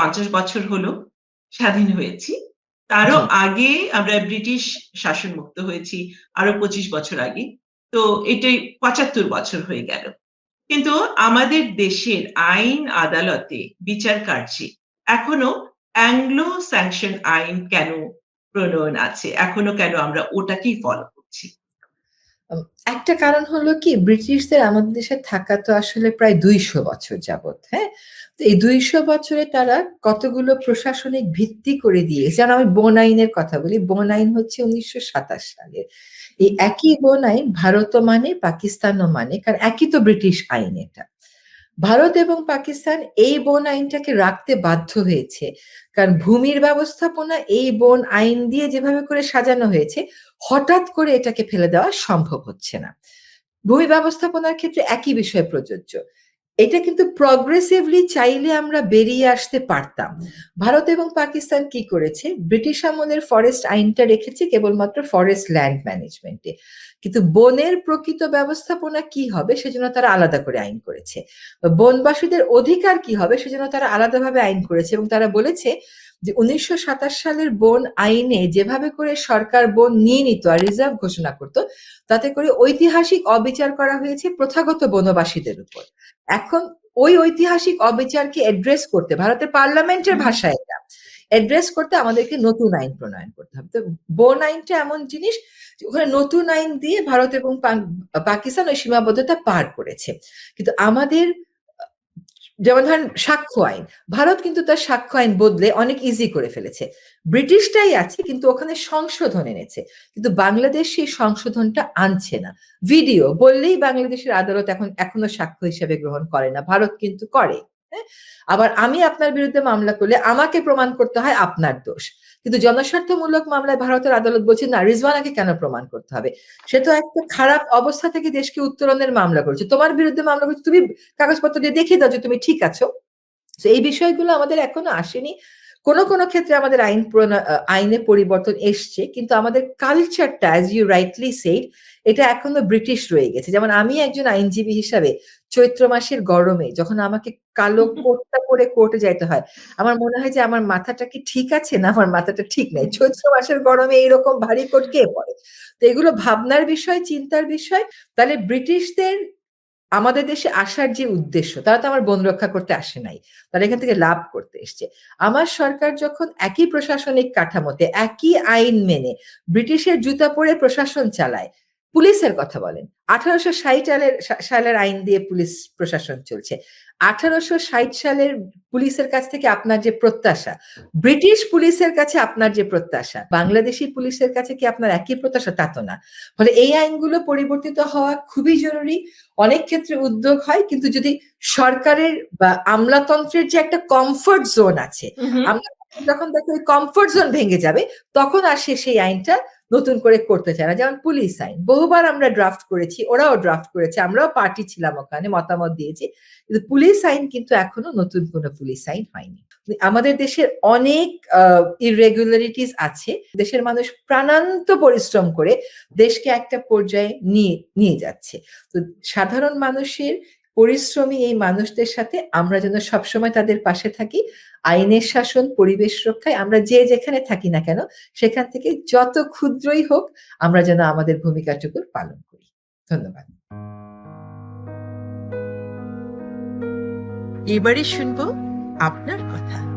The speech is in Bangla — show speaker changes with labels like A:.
A: পঞ্চাশ বছর হলো স্বাধীন হয়েছি। তারও আগে আমরা ব্রিটিশ শাসন মুক্ত হয়েছি আরও পঁচিশ বছর আগে। তো এটাই পঁচাত্তর বছর হয়ে গেল। কিন্তু আমাদের দেশের আইন আদালতে বিচার কার্যে এখনও অ্যাংলো স্যাংশন আইন কেন প্রণয়ন আছে? এখনও কেন আমরা ওটাকেই ফলো করছি?
B: একটা কারণ হলো কি ব্রিটিশদের আমাদের দেশে থাকা তো আসলে প্রায় ২০০ বছর যাবৎ, হ্যাঁ? তো এই ২০০ বছরে তারা কতগুলো প্রশাসনিক ভিত্তি করে দিয়েছে। আমি বন আইনের কথা বলি। বন আইন হচ্ছে ১৯২৭ সালের। এই একই বন আইন ভারত মানে, পাকিস্তানও মানে। কারণ একই তো ব্রিটিশ আইন এটা। ভারত এবং পাকিস্তান এই বন আইনটাকে রাখতে বাধ্য হয়েছে। কারণ ভূমির ব্যবস্থাপনা এই বন আইন দিয়ে যেভাবে করে সাজানো হয়েছে, হঠাৎ করে এটাকে ফেলে দেওয়া সম্ভব হচ্ছে না। ভূমি ব্যবস্থাপনার ক্ষেত্রে একই বিষয় প্রযোজ্য। এটা কিন্তু প্রগ্রেসিভলি চাইলে আমরা বেরিয়ে আসতে পারতাম। ভারত এবং পাকিস্তান কি করেছে? ব্রিটিশ আমলের ফরেস্ট আইনটা রেখেছে কেবলমাত্র ফরেস্ট ল্যান্ড ম্যানেজমেন্টে কিন্তু বনের প্রকৃত ব্যবস্থাপনা কি হবে সেজন্য তারা আলাদা করে আইন করেছে। বনবাসীদের অধিকার কি হবে সেজন্য তারা আলাদাভাবে আইন করেছে এবং তারা বলেছে যে ১৯২৭ সালের বন আইনে যেভাবে করে সরকার বন নিয়ে নিত আর রিজার্ভ ঘোষণা করত, তাতে করে ঐতিহাসিক অবিচার করা হয়েছে প্রথাগত বনবাসীদের উপর। এখন ওই ঐতিহাসিক অবিচারকে অ্যাড্রেস করতে ভারতের পার্লামেন্টের ভাষায় এটা। অ্যাড্রেস করতে আমাদেরকে নতুন আইন প্রণয়ন করতে হবে। তো বন আইনটা এমন জিনিস যে ওখানে নতুন আইন দিয়ে ভারত এবং পাকিস্তান ওই সীমাবদ্ধতা পার করেছে। কিন্তু আমাদের যেমন ধরেন সাক্ষ্য আইন। ভারত কিন্তু তার সাক্ষ্য আইন বদলে অনেক ইজি করে ফেলেছে। ব্রিটিশটাই আছে, কিন্তু ওখানে সংশোধন এনেছে। কিন্তু বাংলাদেশ সেই সংশোধনটা আনছে না। ভিডিও বললেই বাংলাদেশের আদালত এখন, এখনও সাক্ষ্য হিসেবে গ্রহণ করে না। ভারত কিন্তু করে। হ্যাঁ? আবার আমি আপনার বিরুদ্ধে মামলা করলে আমাকে প্রমাণ করতে হয় আপনার দোষ। কিন্তু জনস্বার্থমূলক মামলায় ভারতের আদালত বলছে, না, রিজওয়ানাকে কেন প্রমাণ করতে হবে? সে তো একটা খারাপ অবস্থা থেকে দেশকে উত্তরণের মামলা করছে তোমার বিরুদ্ধে মামলা করছে, তুমি কাগজপত্র দিয়ে দেখিয়ে দাও যে তুমি ঠিক আছো। এই বিষয়গুলো আমাদের এখনও আসেনি। কোন, কোন ক্ষেত্রে আমাদের আইন আইনে পরিবর্তন এসছে। কিন্তু আমাদের কালচারটা as ইউ রাইটলি said এটা এখনও ব্রিটিশ রয়ে গেছে। যেমন আমি একজন আইনজীবী হিসাবে চৈত্র মাসের গরমে যখন আমাকে কালো কোটটা পরে কোর্টে যাইতে হয়, আমার মনে হয় যে আমার মাথাটা কি ঠিক আছে না আমার মাথাটা ঠিক নাই। চৈত্র মাসের গরমে এইরকম ভারী কোট কে পরে? তো এগুলো ভাবনার বিষয়, চিন্তার বিষয়। তাহলে ব্রিটিশদের আমাদের দেশে আসার যে উদ্দেশ্য, তারা তো আমার বন রক্ষা করতে আসে নাই। তারা এখান থেকে লাভ করতে এসছে। আমার সরকার যখন একই প্রশাসনিক কাঠামোতে, একই আইন মেনে ব্রিটিশের জুতা পরে প্রশাসন চালায়, পুলিশের কথা বলেন। ১৮৬০ সালের সালের আইন দিয়ে পুলিশ প্রশাসন চলছে। ১৮৬০ সালের পুলিশের কাছ থেকে আপনার যে প্রত্যাশা, ব্রিটিশ পুলিশের কাছে আপনার যে প্রত্যাশা, বাংলাদেশী পুলিশের কাছে কি আপনার একই প্রত্যাশা? তা তো না। ফলে এই আইনগুলো পরিবর্তিত হওয়া খুবই জরুরি। অনেক ক্ষেত্রে উদ্যোগ হয় কিন্তু যদি সরকারের বা আমলাতন্ত্রের যে একটা কমফোর্ট জোন আছে। আমরা যখন দেখি ওই কমফোর্ট জোন ভেঙে যাবে, তখন আসে সেই আইনটা নতুন করে করতে চায় না। যেমন পুলিশ আইন। বহুবার আমরা ড্রাফট করেছি, ওরাও ড্রাফট করেছে। আমরাও পার্টি ছিলাম ওখানে, মতামত দিয়েছি। কিন্তু পুলিশ আইন কিন্তু এখনও নতুন কোন পুলিশ আইন হয়নি। আমাদের দেশের অনেক irregularities আছে। দেশের মানুষ প্রাণান্ত পরিশ্রম করে দেশকে একটা পর্যায়ে নিয়ে নিয়ে যাচ্ছে। তো সাধারণ মানুষের পরিশ্রমী এই মানুষদের সাথে আমরা যেন সবসময় তাদের পাশে থাকি। আইনের শাসন, পরিবেশ রক্ষায় আমরা যে যেখানে থাকি না কেন, সেখান থেকে যত ক্ষুদ্রই হোক আমরা যেন আমাদের ভূমিকাটুকু পালন করি। ধন্যবাদ।
A: এবারে শুনব আপনার কথা।